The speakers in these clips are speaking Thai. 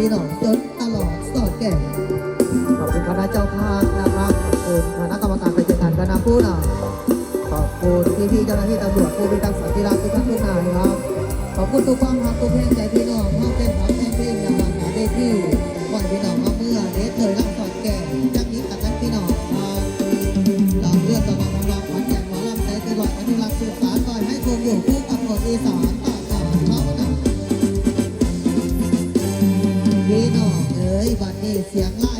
พี่น้องจนตลอดสอดแก่ขอบคุณคณะเจ้าภาพนะครับขอบคุณคณะกรรมการไปจัดการคณะผู้นำขอบคุณพี่ๆเจ้าหน้าที่ตำรวจผู้พิทักษ์สันติราษฎร์ทุกท่านทุกนายครับขอบคุณทุกความรักทุกเพลงใจพี่น้องมาเป็นของแฟนเพลงอย่างหาได้ที่วันพี่น้องมาเมื่อเด็ดเลยรักสอดแก่จักนี้ตัดกันพี่น้องเราเลือกกระบอกของเราขอนแก่นหมอลำใจตลอดอนุรักษ์สืบสานต่อยให้คงอยู่คู่กับหมดอีสาน เสียงไล่แท่งดัง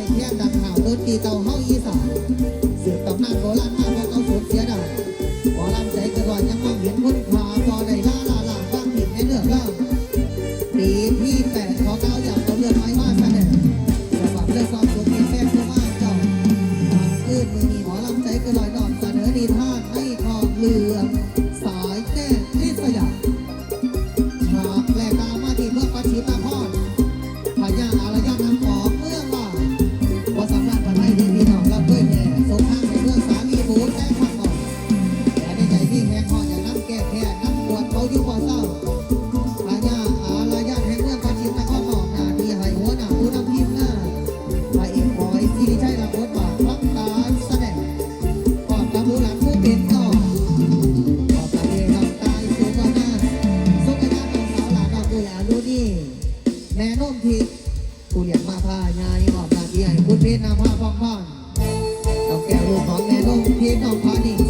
ำปวดเขาอยู่บ่เศร้าพญาอารยะแห่งเมืองปัจฉิมนครบอกหนาที่ให้หัวหน้าผู้นำทีมหน้าพระเอกบอยที่ใช้รับบทบาทรับการแสดงขอบกับผู้หลังผู้เป็นต่อขอบคุณที่ทำตายสู่ก่อนหน้าสุขยาของสาวหลานดอกกุหลาบดูนี่แม่นุ่มทิพย์ผู้เลี้ยงมาพายายออกหน้าที่ให้คุณเพชรนาภาพองพอนต้องแก้วลูกของแม่นุ่มทิพย์น้องพานิ่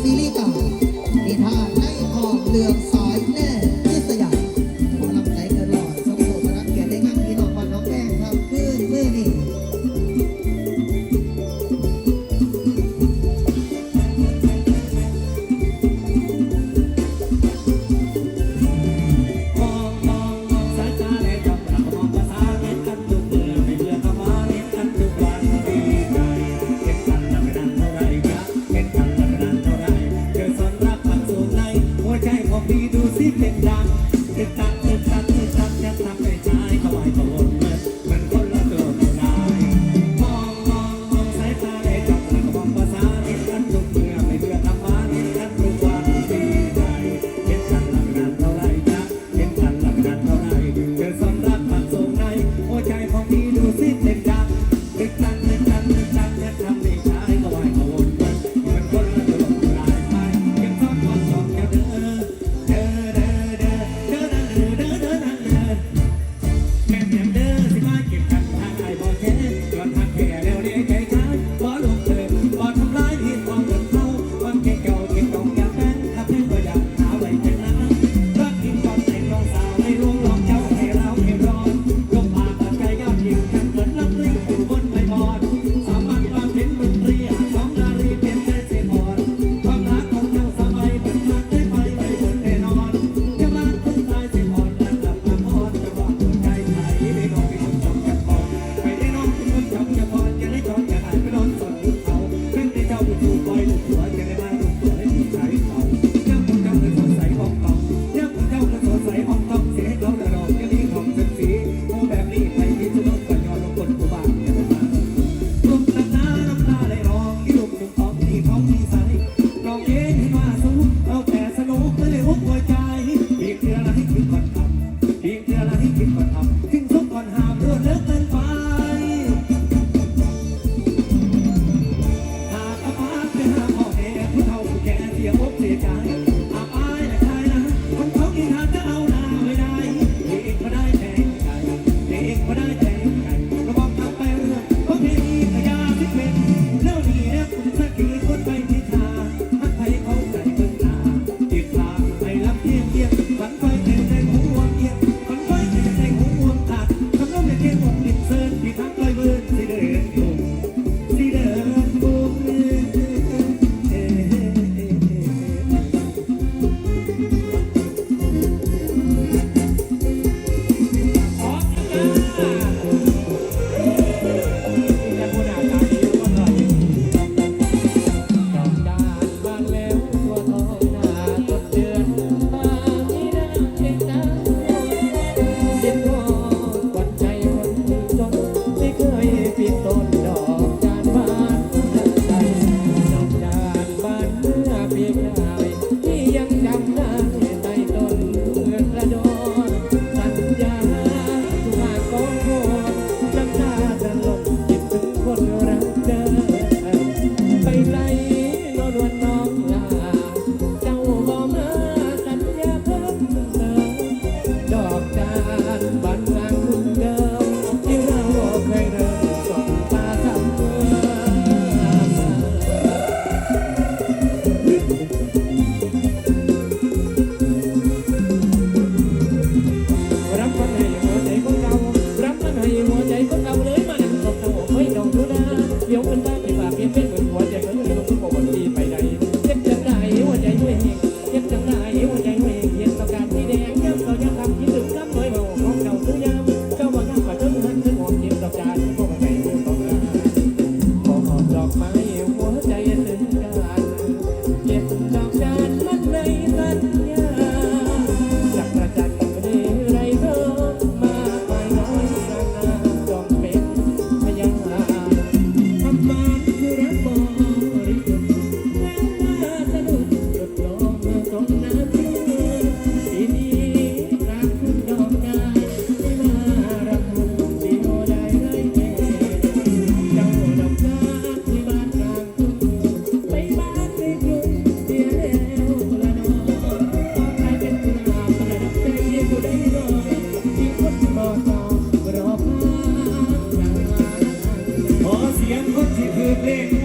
Amen.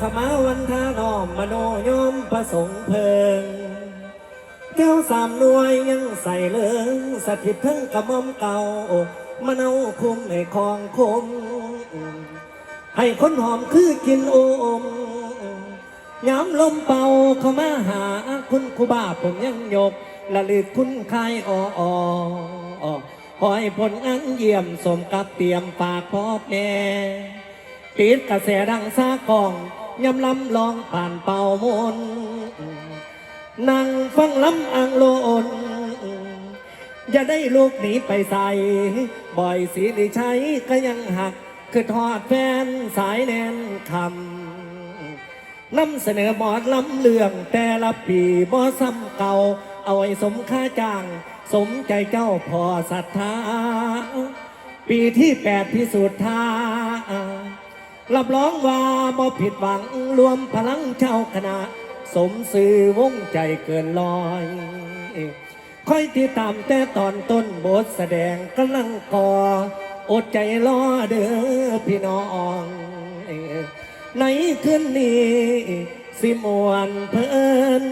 ขมาวันทานอมมโนยมประสงค์เพิงแก้วสามนวยยังใส่เลืองสถิตเพิ่งกระมอมเก่ามะนาคุ้มในคลองคม ให้คนหอมคือกินโอมย้ำลมเป่าเขามาหาคุณคุบาผมยังยกละลึกคุณคายออออคอยผลอันเยี่ยมสมกับเตรียมฝากพ่อแม่ ติดกระแสดังซากองยำลำลองผ่านเป่ามนนั่งฟังลำอังโลนอย่าได้ลูกหนีไปใส่ บ่อยสีด้ใช้ก็ยังหัก คือทอดแฟนสายแนนคำนำเสนอหมอดลำเรื่อง แต่ละปีบ่ซ้ำเก่า เอาไว้สมค่าจ้าง สมใจเจ้าพอศรัทธา ปีที่แปดพิสูจน์ท่า รับร้องว่าบ่ผิดหวังรวมพลังเจ้าคณะ สมสื่อวงใจเกินลอยค่อยติดตามแต่ตอนต้นบทแสดงกำลังก่ออดใจรอเด้อพี่น้องในคืนนี้ สิมวนเพลิน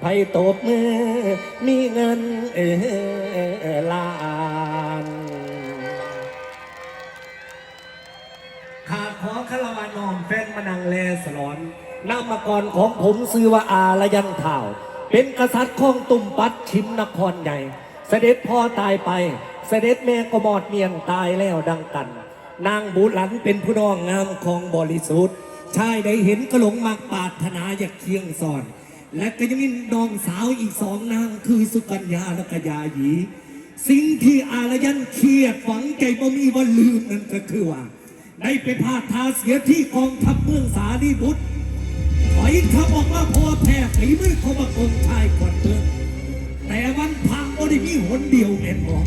ไผ่ตบมือมีเงินลา สลอนนามกรของผมซื้อว่าอาละยันเท่าเป็นกษัตริย์ของตุ่มปัดชิมนครใหญ่ เสด็จพ่อตายไป เสด็จแม่ก็มอดเมียงตายแล้วดังกัน นางบุหลันเป็นผู้น้องงามของบริสุทธิ์ชายได้เห็นก็หลงมากปาถนาอยากเคียงสอน และก็ยังมีน้องสาวอีกสองนางคือสุกัญญาและกยาหยี สิ่งที่อารยันเครียดฝังใจบ่มีวันลืมนั่นก็คือว่า ได้ไปพาทาเสียที่กองทัพเมืองสาลีบุตรถอยทัพออกมาพอแพ้ฝีมือของบังองชายก่อนเมือแต่วันพังก็ได้มีหนเดียวเห็นหมอ